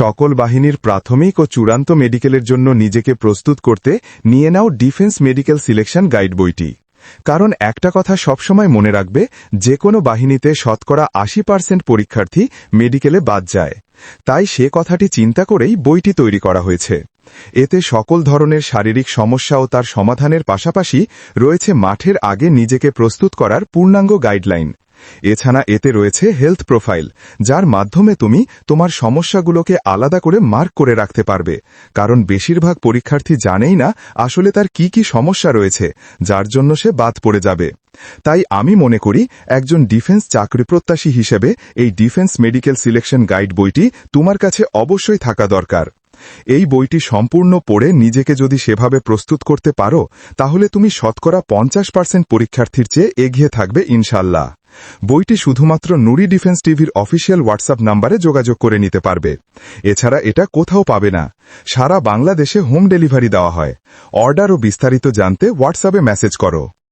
সকল বাহিনীর প্রাথমিক ও চূড়ান্ত মেডিকেলের জন্য নিজেকে প্রস্তুত করতে নিয়ে নাও ডিফেন্স মেডিকেল সিলেকশন গাইড বইটি। কারণ একটা কথা সবসময় মনে রাখবে, যে কোনো বাহিনীতে শতকরা আশি পার্সেন্ট পরীক্ষার্থী মেডিকেলে বাদ যায়। তাই সে কথাটি চিন্তা করেই বইটি তৈরি করা হয়েছে। এতে সকল ধরনের শারীরিক সমস্যা ও তার সমাধানের পাশাপাশি রয়েছে মাঠের আগে নিজেকে প্রস্তুত করার পূর্ণাঙ্গ গাইডলাইন। এছাড়া এতে রয়েছে হেলথ প্রোফাইল, যার মাধ্যমে তুমি তোমার সমস্যাগুলোকে আলাদা করে মার্ক করে রাখতে পারবে। কারণ বেশিরভাগ পরীক্ষার্থী জানেই না আসলে তার কি কি সমস্যা রয়েছে, যার জন্য সে বাদ পড়ে যাবে। তাই আমি মনে করি একজন ডিফেন্স চাকরি প্রত্যাশী হিসেবে এই ডিফেন্স মেডিকেল সিলেকশন গাইড বইটি তোমার কাছে অবশ্যই থাকা দরকার। এই বইটি সম্পূর্ণ পড়ে নিজেকে যদি সেভাবে প্রস্তুত করতে পারো, তাহলে তুমি শতকরা পঞ্চাশ পার্সেন্ট পরীক্ষার্থীর চেয়ে এগিয়ে থাকবে ইনশাল্লাহ বইটি শুধুমাত্র নুরি ডিফেন্স টিভির অফিসিয়াল হোয়াটসঅ্যাপ নাম্বারে যোগাযোগ করে নিতে পারবে। এছাড়া এটা কোথাও পাবে না। সারা বাংলাদেশে হোম ডেলিভারি দেওয়া হয়। অর্ডার ও বিস্তারিত জানতে হোয়াটসঅ্যাপে মেসেজ করো।